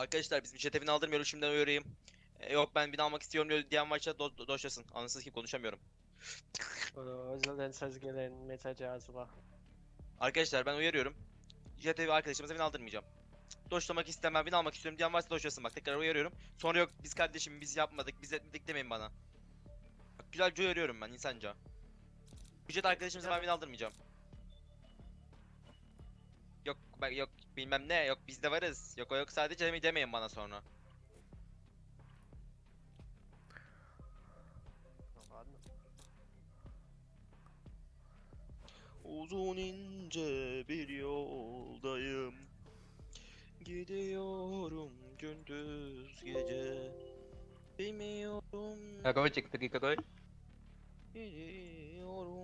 Arkadaşlar bizim jet evini aldırmıyoruz şimdiden uyarayım. E, yok ben bina almak istiyorum diyor diyen varsa do do doşlasın. Anasız ki konuşamıyorum. Yüzden söz gelen mesajı hazırla. Arkadaşlar ben uyarıyorum. Jet evi arkadaşımıza bin aldırmayacağım. Doşlamak istemem, bin almak istiyorum diyen varsa doşlasın bak tekrar uyarıyorum. Sonra yok biz kardeşim biz yapmadık, biz etmedik demeyin bana. Bak güzelce uyarıyorum ben insanca. Jet arkadaşımıza ben bin aldırmayacağım. Yok ben yok bilmem ne yok biz de varız. Yok o yok sadece deme- demeyin bana sonra. Uzun ince bir yoldayım Gidiyorum gündüz gece Bilmiyorum Kakoy, check the kakoy. Gidiyorum